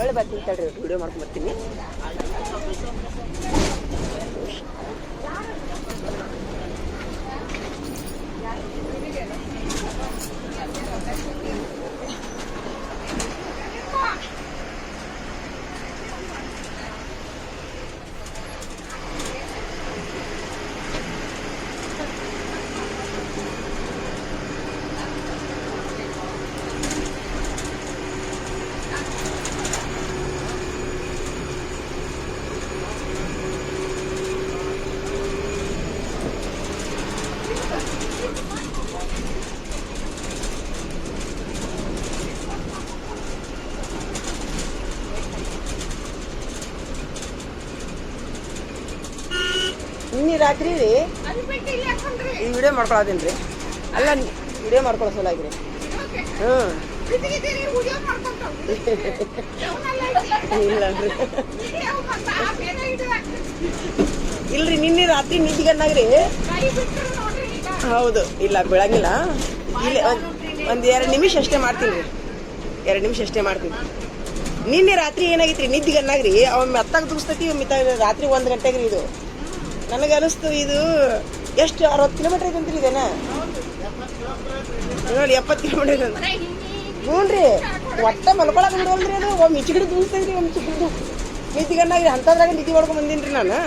ಒಳ್ಳೆ ಬರ್ತೀನಿ ತಡ್ರಿ ವಿಡಿಯೋ ಮಾಡ್ಕೊಂಡು ಬರ್ತೀನಿ. ರಾತ್ರಿ ರೀ. ಈ ವಿಡಿಯೋ ಮಾಡ್ಕೊಳತೀನಿ ರೀ. ಅಲ್ಲ ವಿಡಿಯೋ ಮಾಡ್ಕೊಳ್ಳೋ ಸಲುವಾಗಿ ಹ್ಞೂ. ಇಲ್ಲನ್ರಿ ಇಲ್ರಿ ನಿನ್ನೆ ರಾತ್ರಿ ನಿದ್ದಿಗನ್ನಾಗ್ರಿ. ಹೌದು ಇಲ್ಲ ಬೆಳಗಿಲ್ಲ. ಇಲ್ಲ ಒಂದು ಎರಡು ನಿಮಿಷ ಅಷ್ಟೇ ಮಾಡ್ತೀನಿ ರೀ. ಎರಡು ನಿಮಿಷ ಅಷ್ಟೇ ಮಾಡ್ತೀನಿ. ನಿನ್ನೆ ರಾತ್ರಿ ಏನಾಗಿತ್ತು ರೀ ನಿದ್ದಿಗನ್ನಾಗ್ರಿ? ಅವನ್ ಮೆತ್ತಾಗ ದೂಸ್ತೈತಿ ಮಿತ್ತ ರಾತ್ರಿ ಒಂದು ಗಂಟೆಗೆ ರೀ ಇದು. ನನಗೆ ಅನಿಸ್ತು ಇದು ಎಷ್ಟು ಅರವತ್ತು ಕಿಲೋಮೀಟರ್ ಐತಂತ್ರಿ ಇದೇನ? ನೋಡಿ, ಎಪ್ಪತ್ತು ಕಿಲೋಮೀಟರ್ ಐತೆ ಹ್ಞೂ ರೀ ಒಟ್ಟ ಮಲ್ಕೊಳಕ್ ಬಿಡವಲ್ರಿ ಅದು. ಒಮ್ಮೆ ಇಚ್ಚಿಗಿಡಿ ದೂಸ್ತೈತಿ ಒಮ್ಮೆ ಚಿಕ್ಕದು ನಿದ್ದಿಗನ್ನಾಗ್ರಿ ಅಂಥದ್ರಾಗ ನಿದ್ದೆ ಮಾಡ್ಕೊಂಡು ಬಂದೀನಿ ರೀ ನಾನು.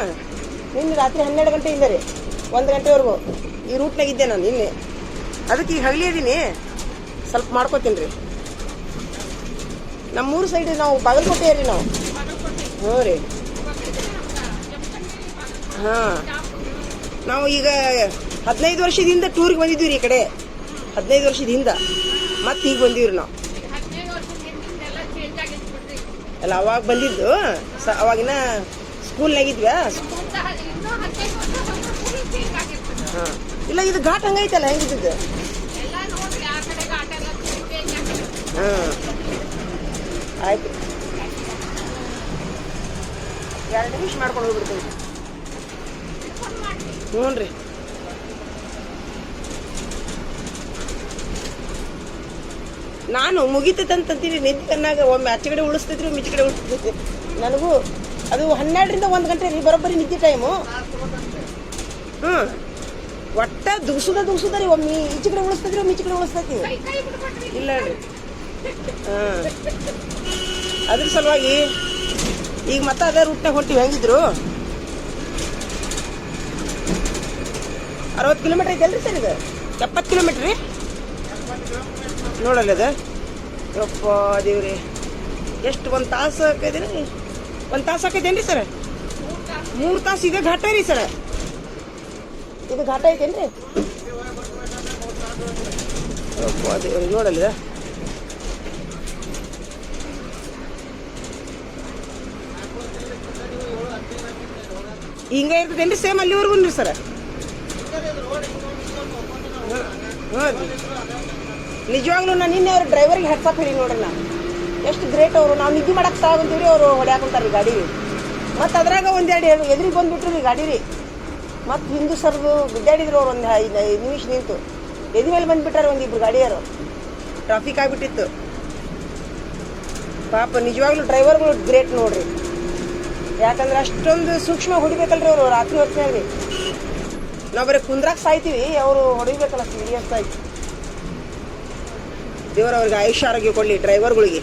ನಿನ್ನೆ ರಾತ್ರಿ ಹನ್ನೆರಡು ಗಂಟೆಯಿಂದ ರೀ, ಒಂದು ಗಂಟೆವರೆಗೂ ಈ ರೂಟ್ನಾಗ ಇದ್ದೆ ನಾನು ನಿನ್ನೆ. ಅದಕ್ಕೆ ಈಗ ಹಗಲಿ ಇದ್ದೀನಿ ಸ್ವಲ್ಪ ಮಾಡ್ಕೋತೀನಿ ರೀ. ನಮ್ಮೂರು ಸೈಡ್ ನಾವು ಬಾಗಲಕೋಟೆ ರೀ ನಾವು. ಹ್ಞೂ ರೀ. ಹಾಂ. ನಾವು ಈಗ ಹದಿನೈದು ವರ್ಷದಿಂದ ಟೂರಿಗೆ ಬಂದಿದ್ದೀವಿ ರೀ ಈ ಕಡೆ. ಹದಿನೈದು ವರ್ಷದಿಂದ. ಮತ್ತೆ ಈಗ ಬಂದೀವಿ ನಾವು. ಅಲ್ಲ ಅವಾಗ ಬಂದಿದ್ದು ಸ ಅವಾಗಿನ ಸ್ಕೂಲ್ನಾಗಿದ್ವ್ಯಾ ಹಾಂ. ಇಲ್ಲ ಇದು ಘಾಟ್ ಹಂಗೈತಲ್ಲ ಹೆಂಗಿದ್ದು ಹಾಂ. ಆಯ್ತು. ಎರಡು ನಿಮಿಷ ಮಾಡ್ಕೊಂಡು ಹೋಗ್ಬಿಡ್ತೀನಿ. ಹ್ಞೂ ರೀ ನಾನು ಮುಗಿತೈತಂತೀರಿ ನಿಂತು ಕನ್ನಾಗ ಒಮ್ಮೆ ಆಚೆ ಕಡೆ ಉಳಿಸ್ತೈತ್ರಿ ಒಮ್ಮೆ ಈಚೆ ಕಡೆ ಉಳಿಸ್ತೈತಿ ನನಗೂ ಅದು ಹನ್ನೆರಡರಿಂದ ಒಂದು ಗಂಟೆ ರೀ ಬರೋಬ್ಬರಿ ನಿದ್ದೆ ಟೈಮು ಹ್ಞೂ. ಒಟ್ಟ ದುಗ್ಸುದ ದುಗ್ಸುದ ರೀ ಒಮ್ಮೆ ಈಚೆ ಕಡೆ ಉಳಿಸ್ತೈತ್ರಿ ಒಮ್ಮೆ ಈಚೆ ಕಡೆ ಉಳಿಸ್ತೈತಿ ಇಲ್ಲ ರೀ. ಹಾಂ ಅದ್ರ ಸಲುವಾಗಿ ಈಗ ಮತ್ತೆ ಅದೇ ರೂಟ್ನಾಗ ಹೊಂಟಿವಿ ಹೆಂಗಿದ್ರು? ಅರವತ್ತು ಕಿಲೋಮೀಟ್ರ್ ಇದೆ ಸರ್ ಇದು? ಎಪ್ಪತ್ತು ಕಿಲೋಮೀಟ್ರ್ ರೀ? ನೋಡಲ್ಲ ಅದು ಯಪ್ಪ ದೇವ್ರಿ. ಎಷ್ಟು ಒಂದು ತಾಸು ಹಾಕಿದ್ರಿ ಒಂದು ತಾಸು ಹಾಕೈತೇನ್ರಿ ಸರ್? ಮೂರು ತಾಸು ಇದೆ ಘಾಟ ರೀ ಸರ್. ಇದು ಘಾಟ ಐತೇನ್ರಿ? ಯಪ್ಪ ದೇವ್ರಿ ನೋಡಲ್ಲ ಹಿಂಗೆ ಇರ್ತದೇನ್ರಿ ಸೇಮ್ ಅಲ್ಲಿವರೆಗೂ ಸರ್? ಹಾಂ ನಿಜವಾಗ್ಲೂ ನಾನು ನಿನ್ನೆ ಅವ್ರ ಡ್ರೈವರ್ಗೆ ಹೆಡ್ಸಪ್ ಹೇಳಿ ನೋಡ್ರಿ ನಾ ಎಷ್ಟು ಗ್ರೇಟ್ ಅವರು. ನಾವು ನಿದ್ದೆ ಮಾಡಕ್ಕೆ ಸಾಗಂತೀವಿ ಅವರು ಹೊಡ್ಯಾಕೊಂತಾರೆ ರೀ ಗಾಡಿ ಮತ್ತು ಅದ್ರಾಗ ಒಂದೆರಡು ಎದುರಿಗೆ ಬಂದುಬಿಟ್ರು ರೀ ಗಾಡಿ ರೀ ಮತ್ತು ಹಿಂದೂ ಸರ್ದು ಗುದ್ದಾಡಿದ್ರು ಅವ್ರು ಒಂದು ಐದು ನಿಮಿಷ ನಿಂತು. ಎದಿ ಮೇಲೆ ಬಂದ್ಬಿಟ್ಟಾರೆ ಒಂದಿಬ್ರು ಗಾಡಿಯವರು ಟ್ರಾಫಿಕ್ ಆಗಿಬಿಟ್ಟಿತ್ತು. ಪಾಪ ನಿಜವಾಗ್ಲೂ ಡ್ರೈವರ್ಗಳು ಗ್ರೇಟ್ ನೋಡ್ರಿ. ಯಾಕಂದ್ರೆ ಅಷ್ಟೊಂದು ಸೂಕ್ಷ್ಮ ಹೊಡಿಬೇಕಲ್ರಿ ಅವರು ರಾತ್ರಿ ಹೊತ್ತಿನಲ್ಲಿ ನಾವು ಬರೀ ಕುಂದ್ರಾಕ್ ಸಾಯ್ತೀವಿ, ಅವರು ಹೊಡಿಬೇಕಲ್ಲ ಸೀರಿಯಸ್ ಆಗಿ. ದೇವರ ಅವ್ರಿಗೆ ಆಯುಷ್ಯ ಆರೋಗ್ಯ ಕೊಡಲಿ ಡ್ರೈವರ್ಗಳಿಗೆ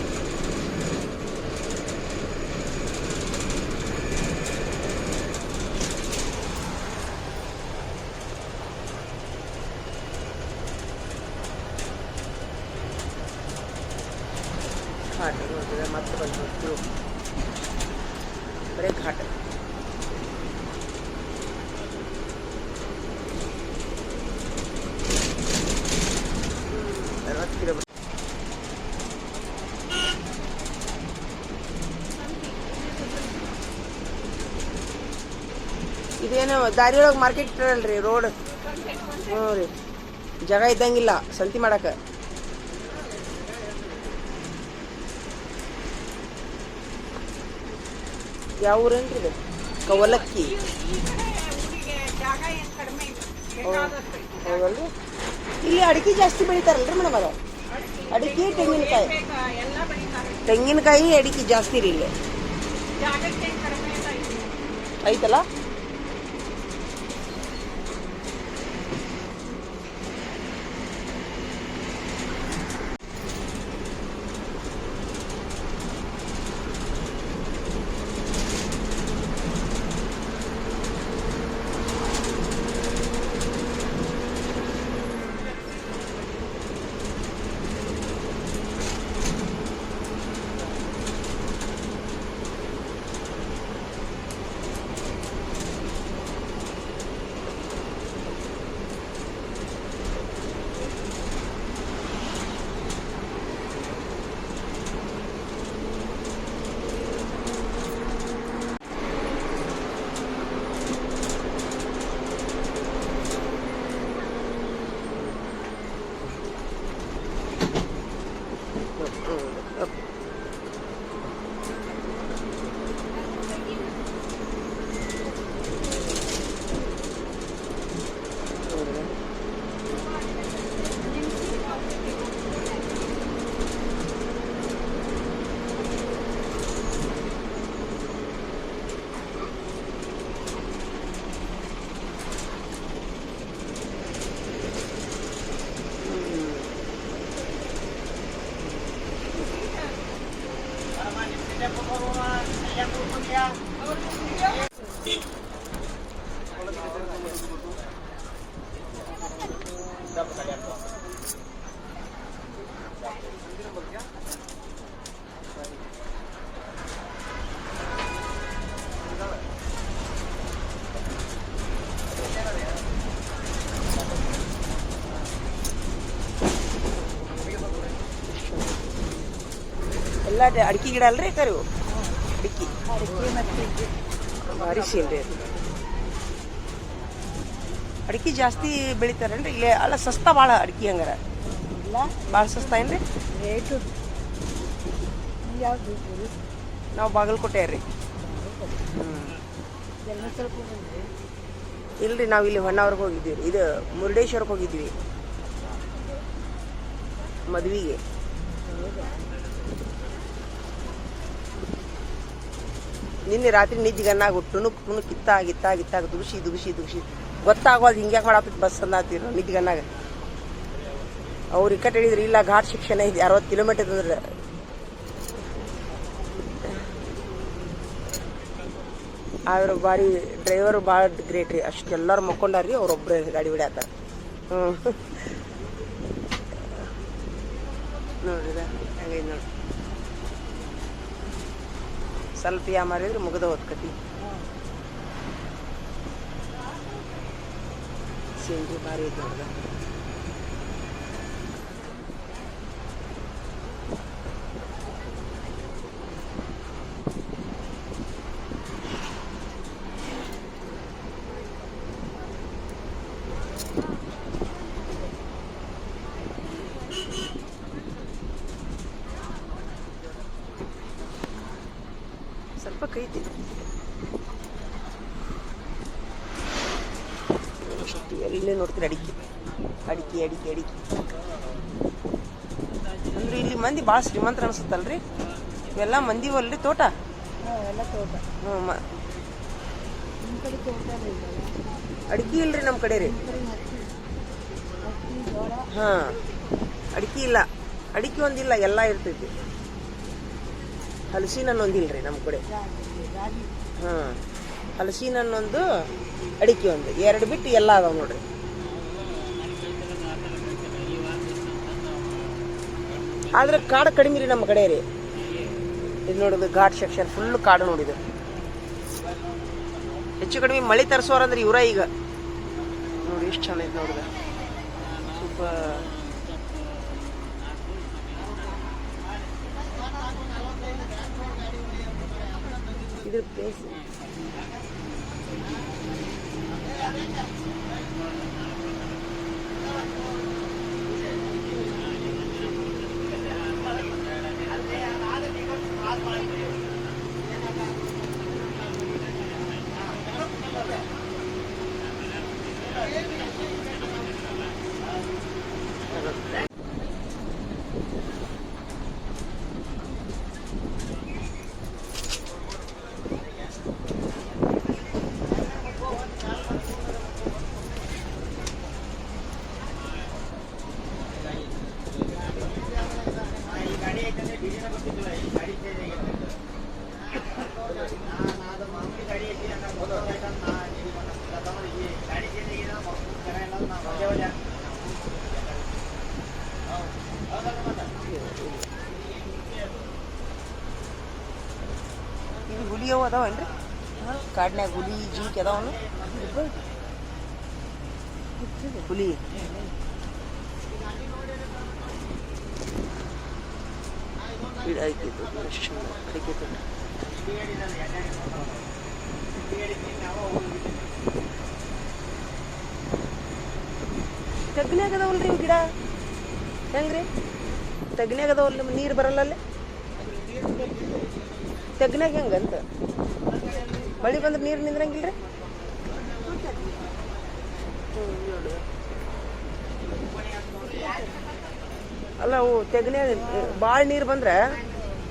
ಘಾಟ್ ನೋಡಿದ್ರೆ ಮತ್ತೆ ಬಂದು ಬರೀ ಘಾಟ್ ಅರವತ್ತು ಕಿಲೋಮೀಟರ್ ಏನು ದಾರಿ ಒಳಗೆ ಮಾರ್ಕೆಟ್ ಇಟ್ಟಾರಲ್ರಿ ರೋಡ್ ಹ್ಞೂ ರೀ. ಜಾಗ ಇದ್ದಂಗಿಲ್ಲ ಸಂತಿ ಮಾಡಕ್ಕೆ ಯಾವ ಊರೇನ್ರಿ ಇದು? ಕವಲಕ್ಕಿ. ಹೌದಲ್ರಿ. ಇಲ್ಲಿ ಅಡಿಕೆ ಜಾಸ್ತಿ ಬೆಳಿತಾರಲ್ರಿ ಮೇಡಮ್ ಅದು? ಅಡಿಕೆ ತೆಂಗಿನಕಾಯಿ. ತೆಂಗಿನಕಾಯಿ ಅಡಿಕೆ ಜಾಸ್ತಿ ರೀ ಇಲ್ಲಿ. ಐತಲ್ಲ? ಎಲ್ಲ ಡ- ಅಡಿಕೆ ಗಿಡ ಅಲ್ರಿ ಕರಿ ಅಡಿಕೆ ಭಾರಿ ಶೀಲ್ ರೀ ಅದು ಅಡಿಕೆ ಜಾಸ್ತಿ ಬೆಳಿತಾರೇನ್ರಿ ಇಲ್ಲೇ ಅಲ್ಲ ಸಸ್ತಾ ಭಾಳ ಅಡಿಕೆ ಹಂಗಾರ. ಭಾಳ ಸಸ್ತಾ ಏನ್ರಿ? ರೇಟು ಯಾವ್ದು ನಾವು ಬಾಗಲಕೋಟೆ ರೀ. ಇಲ್ರಿ ನಾವು ಇಲ್ಲಿ ಹೊನ್ನಾವರ್ಗೆ ಹೋಗಿದ್ವಿ ರೀ ಇದು ಮುರುಡೇಶ್ವರಕ್ಕೆ ಹೋಗಿದ್ವಿ ಮದ್ವಿಗೆ. ನಿನ್ನೆ ರಾತ್ರಿ ನಿದ್ದಿಗೆ ಅನ್ನಾಗ ಟುನುಕ್ ಟುನುಕ್ ಕಿತ್ತ ಗಿತ್ತ ಗಿತ್ತಾಗ ದುಗುಸಿ ದುಗುಸಿ ದುಗುಸಿ. ಗೊತ್ತಾಗೋದು ಹಿಂಗೆ ಮಾಡಾಕತ್ ಬಸ್ ಅಂದಾತಿರು ನಿದ್ಗನ್ನಾಗ ಅವ್ರು ಇಕ್ಕಟ್ ಹೇಳಿದ್ರು ಇಲ್ಲ ಘಾಟ್ ಶಿಕ್ಷಣ ಇದೆ, ಅರವತ್ತು ಕಿಲೋಮೀಟರ್ ಅಂದ್ರೆ. ಅವ್ರ ಭಾರಿ ಡ್ರೈವರ್ ಭಾಳ ಗ್ರೇಟ್ ರೀ, ಅಷ್ಟು ಎಲ್ಲರೂ ಮಕ್ಕೊಂಡಾರ್ರಿ ಅವ್ರೊಬ್ರು ಗಾಡಿ ಬಿಡಾತಾರ ಹ್ಞೂ ನೋಡ್ರಿ ಹಂಗೈತೆ ಸ್ವಲ್ಪ ಯಾ ಮಾರಿದ್ರೆ ಮುಗಿದ ಹೊತ್ಕತಿ ಭಾರಿ ಐತೆ ನೋಡ್ದ ಸ್ವಲ್ಪ ಕೈತಿ ಎಲ್ಲೇ ನೋಡ್ತೀರಿ ಅಡಿಕೆ? ಅಡಿಕೆ ಅಡಿಕೆ ಅಡಿಕೆ. ಅಂದ್ರೆ ಇಲ್ಲಿ ಮಂದಿ ಭಾಳ ಶ್ರೀಮಂತರ ಅನ್ಸುತ್ತಲ್ರಿ? ಇವೆಲ್ಲ ಮಂದಿ ಅಲ್ರಿ ತೋಟ? ಎಲ್ಲ ತೋಟ. ಹ್ಞೂ ಅಡಿಕೆ ಇಲ್ರಿ ನಮ್ಮ ಕಡೆ ರೀ. ಹಾಂ ಅಡಿಕೆ ಇಲ್ಲ. ಅಡಿಕೆ ಒಂದಿಲ್ಲ ಎಲ್ಲ ಇರ್ತೈತಿ. ಹಲಸಿನ ಹಣ್ಣು ಒಂದಿಲ್ರಿ ನಮ್ಮ ಕಡೆ ಹಾಂ ಹಲಸಿನ ಹಣ್ಣೊಂದು ಅಡಿಕೆ ಒಂದು ಎರಡು ಬಿಟ್ಟು ಎಲ್ಲ ಅದಾವ ನೋಡ್ರಿ ಆದ್ರೆ ಕಾಡು ಕಡಿಮೆ ರೀ ನಮ್ಮ ಕಡೆ ರೀ ಇದು ನೋಡೋದು ಘಾಟ್ ಸೆಕ್ಷನ್ ಫುಲ್ ಕಾಡು ನೋಡಿದು ಹೆಚ್ಚು ಕಡಿಮೆ ಮಳೆ ತರಿಸೋರಂದ್ರೆ ಇವರ ಈಗ ನೋಡಿ ಎಷ್ಟು ಚೆನ್ನಾಗಿ ನೋಡಿದ ಸೂಪರ್ ಇದ್ರ ಪ್ಲೇಸ್ ಹುಲಿ ಅವು ಅದಾವನ್ರಿ ಕಾಡ್ನ್ಯಾಗ ಹುಲಿ, ಜಿಂಕೆ ಅದಾವನು. ಹುಲಿ. ಗಿಡ ಐತಿ ಇದು ಎಷ್ಟು ತೋಟ. ತಗ್ನ್ಯಾಗ ಅದಾವಲ್ರಿ ಇವು ಗಿಡ? ಹೆಂಗ್ರಿ? ತಗ್ನ್ಯಾಗ ಅದಾವಲ್ಲ ನೀರು ಬರಲ್ಲ ಅಲ್ಲಿ? ತಗ್ನ್ಯಾಗ ಹೆಂಗಂತ? ಮಳೆ ಬಂದ್ರೆ ನೀರು ನಿಂದ್ರಂಗಿಲ್ರಿ? ಅಲ್ಲ, ಅವು ತೆಗ್ನ್ಯಾಗ ಭಾಳ ನೀರು ಬಂದ್ರೆ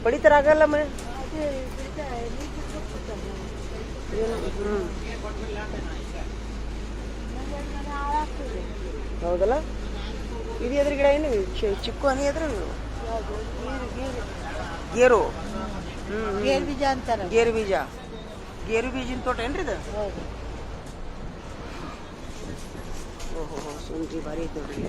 ಪಡಿತರ ಆಗಲ್ಲ ಹಾಳಾಗ್ತದೆ ಹೌದಲ್ಲ? ಇದು ಎದ್ರ ಗಿಡ ಏನು ಚಿಕ್ಕು ಹನಿ ಎದ್ರ ಗೀರು. ಗೀರು ಬೀಜ ಅಂತಾರೆ ಗೇರು ಬೀಜ ಗೇರು ಬೀಜಿನ ತೋಟ ಏನ್ರಿ ಇದು? ಹೌದು. ಓಹೋ ಹೋ ಸುಂದ್ರಿ ಭಾರಿ ಐತೆ ನೋಡ್ರಿ.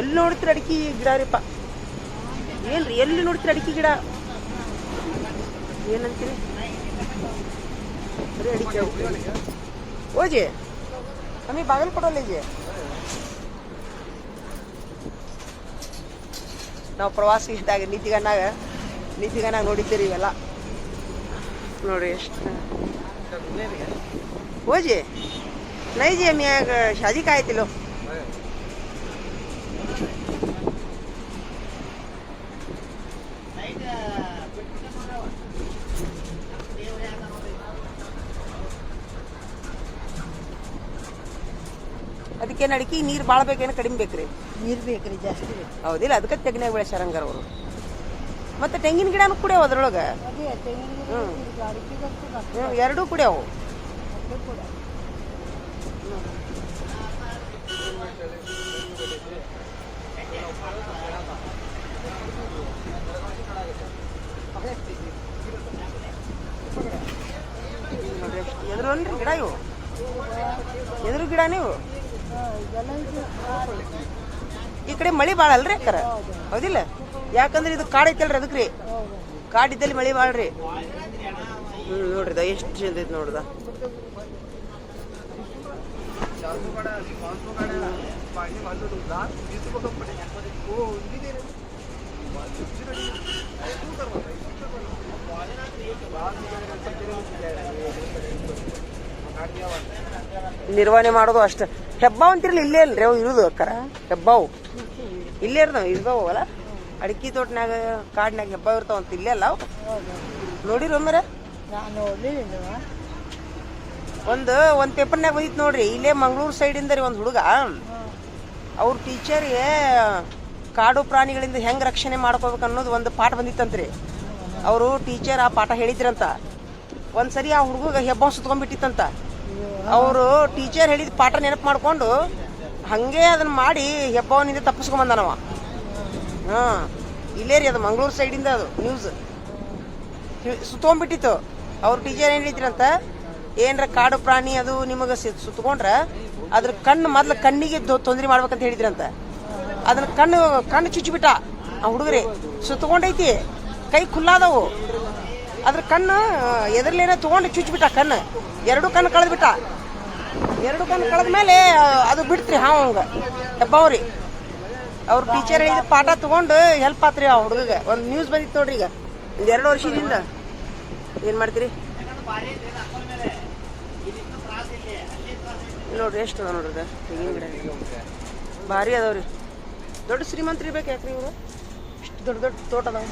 ಎಲ್ಲಿ ನೋಡ್ತೀರ ಅಡಿಕೆ ಗಿಡ ರೀಪ ಏನ್ರಿ, ಎಲ್ಲಿ ನೋಡ್ತೀರ ಅಡಿಕೆ ಗಿಡ? ಏನಂತೀರಿ? ಬರೀ ಅಡಿಕೆ ಓಜಿ, ನಮಗೆ ಬಾಗಿಲು ಕೊಡೋಲ್ಲ ಈಜಿ. ನಾವು ಪ್ರವಾಸಿ ಇದ್ದಾಗ ನೀತಿಗಣ್ಣಾಗ ನೀತಿಗಣ್ಣಾಗ ನೋಡಿದ್ದೀರಿ ಇವೆಲ್ಲ. ನೋಡಿ ಎಷ್ಟು. ಓಜಿ, ನೈಜಿ ಮ್ಯಾಗ ಶಾದಿ ಕಾಯ್ತಿಲ್ಲೋ? ಏನು ಅಡಿಕೆ? ನೀರು ಭಾಳ ಬೇಕೇನು ಕಡಿಮೆ ಬೇಕ್ರಿ? ನೀರು ಬೇಕ್ರಿ ಜಾಸ್ತಿ ಹೌದಿಲ್ಲ ಅದಕ್ಕೆ ತೆಂಗಿನಾಗ ಬೆಳೆಸ್ಯಾರ ಹಂಗಾರ ಅವರು. ಮತ್ತೆ ತೆಂಗಿನ ಗಿಡನೂ ಕೂಡ ಅದ್ರೊಳಗೆ? ತೆಂಗಿನ ಗಿಡ ಹ್ಮ್. ಹ್ಞೂ ಎರಡೂ ಕೂಡ ಎದುರು ಗಿಡ ಇವು? ಎದುರು ಗಿಡ ನೀವು ಈ ಕಡೆ ಮಳಿ ಭಾಳ ಅಲ್ರಿ ಅಕ್ಕಾರ? ಹೌದಿಲ್ಲ? ಯಾಕಂದ್ರೆ ಇದು ಕಾಡ್ ಐತಲ್ರಿ ಅದಕ್ಕೆ ರೀ ಕಾಡಿದ್ದಲ್ಲಿ ಮಳಿ ಭಾಳ ರೀ. ಹ್ಞೂ ನೋಡ್ರಿ ಇದು ಎಷ್ಟು ಚಂದ ಐತೆ ನೋಡ್ದ ನಿರ್ವಹಣೆ ಮಾಡೋದು ಅಷ್ಟ. ಹೆಬ್ಬಾವ್ ಅಂತಿರ್ಲಿ ಇಲ್ಲೇ ಅಲ್ರಿ ಅವು ಇರುದು ಅಕ್ಕರ. ಹೆಬ್ಬಾವು. ಇಲ್ಲೇ ಇರ್ತಾವ ಇರ್ಬಾವಲ್ಲ ಅಡಿಕೆ ತೋಟನ್ಯಾಗ ಕಾಡ್ನ್ಯಾಗ ಹೆಬ್ಬಾವ್ ಇರ್ತಾವಂತ ಇಲ್ಲೇ ಅಲ್ಲ ಅವು. ನೋಡಿರಿ ನೋಡಲಿಲ್ಲ ಒಂದು ಒಂದು ಪೇಪರ್ನ್ಯಾಗ ಬಂದಿತ್ತು ನೋಡ್ರಿ. ಇಲ್ಲೇ ಮಂಗಳೂರು ಸೈಡಿಂದ ರೀ ಒಂದು ಹುಡುಗ. ಅವ್ರ ಟೀಚರ್ಗೆ ಕಾಡು ಪ್ರಾಣಿಗಳಿಂದ ಹೆಂಗ್ ರಕ್ಷಣೆ ಮಾಡ್ಕೋಬೇಕು ಅನ್ನೋದು ಒಂದು ಪಾಠ ಬಂದಿತ್ತಂತ್ರಿ. ಅವರು ಟೀಚರ್ ಆ ಪಾಠ ಹೇಳಿದ್ರಂತ. ಒಂದ್ಸರಿ ಆ ಹುಡುಗ ಹೆಬ್ಬಾವ್ ಸುತ್ಕೊಂಡ್ಬಿಟ್ಟಿತ್ತಂತ. ಅವರು ಟೀಚರ್ ಹೇಳಿದ ಪಾಠ ನೆನಪು ಮಾಡಿಕೊಂಡು ಹಂಗೆ ಅದನ್ನ ಮಾಡಿ ಹೆಬ್ಬವನಿಂದ ತಪ್ಪಿಸ್ಕೊಂಬಂದನವ. ಹಾ, ಇಲ್ಲೇ ರೀ ಅದು ಮಂಗಳೂರು ಸೈಡಿಂದ ಅದು ನ್ಯೂಸ್ ಸುತ್ತೊಂಬಿಟ್ಟಿತ್ತು ಅವ್ರ ಟೀಚರ್ ಏನ್ ಹೇಳಿದ್ರಂತ, ಏನ್ರ ಕಾಡು ಪ್ರಾಣಿ ಅದು ನಿಮಗೆ ಸುತ್ತಕೊಂಡ್ರ ಅದ್ರ ಕಣ್ಣು ಮೊದ್ಲು ಕಣ್ಣಿಗೆ ತೊಂದರೆ ಮಾಡ್ಬೇಕಂತ ಹೇಳಿದ್ರಂತ. ಅದನ್ನ ಕಣ್ಣು ಕಣ್ಣು ಚುಚ್ಚಿಬಿಟ್ಟ ಆ ಹುಡುಗರಿ. ಸುತ್ತಕೊಂಡೈತಿ. ಕೈ ಖುಲ್ಲಾದವು. ಅದ್ರ ಕಣ್ಣು ಎದ್ರಲ್ಲೇನೋ ತಗೊಂಡು ಚುಚ್ಚಿಬಿಟ್ಟ ಕಣ್ಣು. ಎರಡು ಕಣ್ಣು ಕಳೆದ್ಬಿಟ್ಟ. ಎರಡು ಕಣ್ಣು ಕಳೆದ ಮೇಲೆ ಅದು ಬಿಡ್ತ್ರಿ ಹಾಂ ಹಂಗ. ಹೆಬ್ಬವ್ರಿ ಅವ್ರ. ಟೀಚರ್ ಹೇಳಿದ ಪಾಠ ತಗೊಂಡು ಹೆಲ್ಪ್ ಆತ್ರಿ ಆ ಹುಡುಗ ಒಂದು ನ್ಯೂಸ್ ಬಂದಿತ್ತು ನೋಡ್ರಿ ಈಗ. ಒಂದು ಎರಡು ವರ್ಷದಿಂದ. ಏನು ಮಾಡ್ತೀರಿ? ನೋಡ್ರಿ, ಎಷ್ಟು ಅದ ನೋಡ್ರಿ ತೆಂಗಿನ ಗಿಡ. ಭಾರಿ ಅದಾವ್ರಿ. ದೊಡ್ಡ ಶ್ರೀಮಂತ್ರಿ ಬೇಕು ಯಾಕ್ರಿ ಇವರು? ಇಷ್ಟು ದೊಡ್ಡ ದೊಡ್ಡ ತೋಟ ಅದಾವ.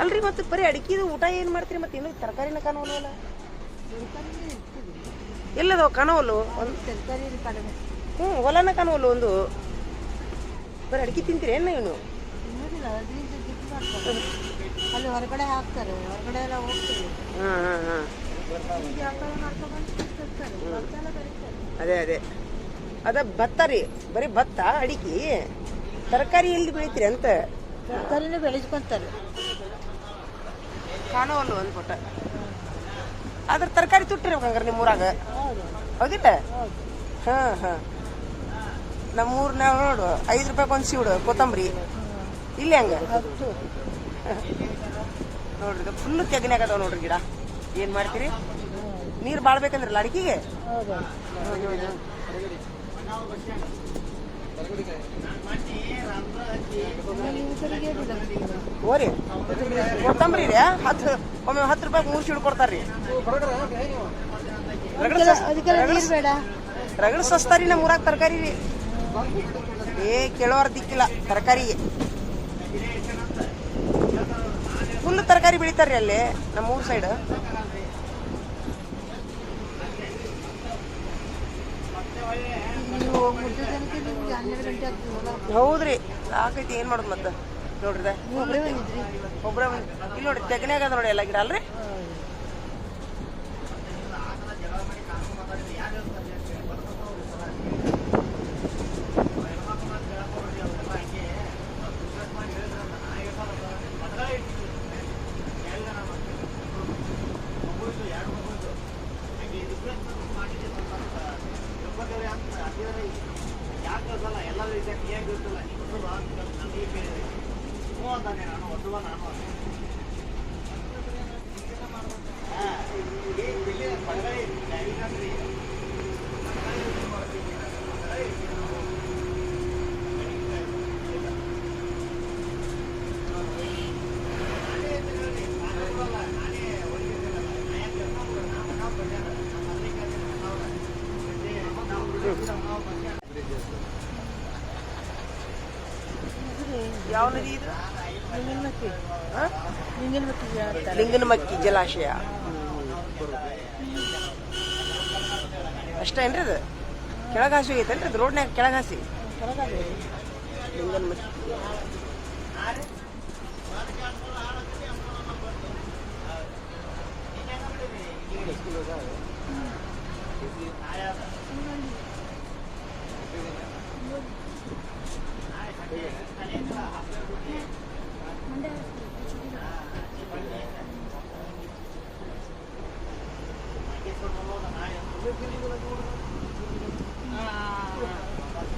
ಅಲ್ರಿ ಮತ್ತೆ ಬರೀ ಅಡಿಕೆದು ಊಟ ಏನು ಮಾಡ್ತೀರಿ? ಮತ್ತೆ ಇನ್ನೂ ತರಕಾರಿನ ಕಾಣವಲ್ಲ ಎಲ್ಲದವ ಕಾಣವಲ್ಲು? ಒಂದು ತರಕಾರಿ ಹ್ಞೂ ಹೊಲನ ಕಾಣವಲ್ಲು ಒಂದು. ಬರೀ ಅಡಿಕೆ ತಿಂತೀರಿ ಏನು ಇವನು ಅಲ್ಲಿ ಹೊರಗಡೆ ಹಾಕ್ತಾರೆ ಹೊರಗಡೆ ಎಲ್ಲ ಹೋಗ್ತಾರೆ ಹಾಂ ಹಾಂ ಹಾಂ. ಅದೇ ಅದೇ. ಅದ ಭತ್ತ ರೀ. ಬರೀ ಭತ್ತ ಅಡಿಕೆ. ತರಕಾರಿ ಎಲ್ಲಿ ಬೆಳಿತೀರಿ ಅಂತ? ತರಕಾರಿನೂ ಬೆಳೆಸ್ಕೊಂತಾರೆ. ಕಾಣವಲ್ಲು ಒಂದು ಪುಟ್ಟ ಅದ್ರ ತರಕಾರಿ ತುಟ್ಟಿರ್ಬೇಕು ಹಂಗಾರೆ ನಿಮ್ಮ ಊರಾಗ ಹೌದು ಹೌದಿಲ್ಲ ಹೌದು ಹಾಂ ಹಾಂ ನಮ್ಮೂರ್ನಾಗ ನೋಡು ಐದು ರೂಪಾಯಿ ಒಂದು ಸೀಡು ಕೊತ್ತಂಬರಿ ಇಲ್ಲಿ ಹಂಗ ಹತ್ತು ನೋಡ್ರಿ ಫುಲ್ ತೆಗನ್ಯಾಗದಾವ ನೋಡ್ರಿ ಗಿಡ ಏನು ಮಾಡ್ತೀರಿ ನೀರು ಬಾಳ್ಬೇಕಂದ್ರಲ್ಲ ಅಡಿಕೆಗೆ ಹೌದು ನೀವು ಕಡೆಗೆ ಏನಿಲ್ಲ ಓರಿ ಕೊತ್ತಂಬರಿ ರೀ ಹತ್ತು ಒಮ್ಮೆ ಹತ್ತು ರೂಪಾಯಿ ಮೂರು ಸೀಡು ಕೊಡ್ತಾರ್ರಿ. ರಗಡ ಸಸ್ತಾರಿ ನಮ್ಮ ಊರಾಗ ತರಕಾರಿ ರೀ. ಏ ಕೇಳೋರ್ ದಿಕ್ಕಿಲ್ಲ ತರಕಾರಿಗೆ ಫುಲ್ ತರಕಾರಿ ಬೆಳಿತಾರ್ರಿ ಅಲ್ಲಿ ನಮ್ಮ ಊರ್ ಸೈಡ್ ನೀವು ಮುದ್ದೆ ತನಕ ನಿಮ್ಗೆ ಹನ್ನೆರಡು ಗಂಟೆ ಆಗ್ತದಲ್ಲ ಹೌದ್ರಿ. ಸಾಕೈತಿ ಏನ್ ಮಾಡೋದು ಮತ್ತೆ? ನೋಡ್ರಿ ಒಬ್ಬರೇ ಇಲ್ಲಿ ನೋಡ್ರಿ ತೆಗನ್ಯಾಗ ಅದ ನೋಡಿ ಎಲ್ಲ ಗಿಡ, ಅಲ್ರಿ? రైతులు ಯಾವ ನದಿ ಇದು ಲಿಂಗನಮಕ್ಕಿ ಜಲಾಶಯ. ಅಷ್ಟೇನ್ರಿ ಅದು? ಕೆಳಗಾಸಿ ಹೋಗೈತೇನ್ರಿ ಅದು? ರೋಡ್ನ್ಯಾಗ ಕೆಳಗಾಸಿ? ಹೊರಗಡೆ ಲಿಂಗನಮಕ್ಕಿ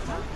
Ah.